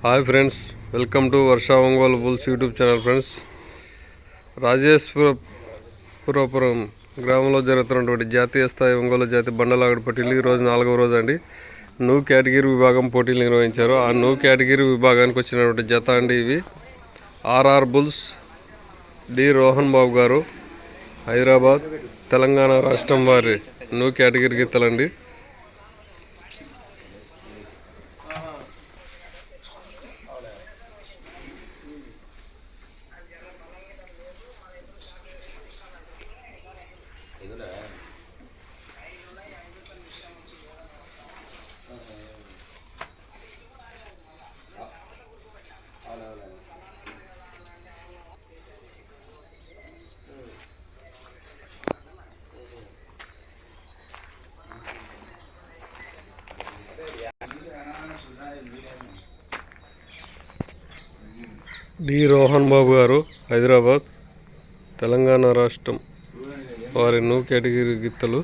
Hi friends welcome to Varsha Ongole bulls YouTube channel friends. Rajeswarapuram గ్రామంలో జరుగుతున్నటువంటి జాతీయ స్థాయి ఒంగోలు జాతి బండలాగడి పోటీలు ఈరోజు నాలుగవ రోజు అండి. నూ కేటగిరీ విభాగం పోటీలు నిర్వహించారు. ఆ నూ కేటగిరీ విభాగానికి వచ్చినటువంటి జత అండి ఇవి. R R bulls D Rohan Babu garu Hyderabad Telangana రాష్ట్రం వారి నూ కేటగిరీ గీతలండి. డి రోహన్ బాబు గారు హైదరాబాద్ తెలంగాణ రాష్ట్రం. వారి నూ కేటగిరీ గిత్తలు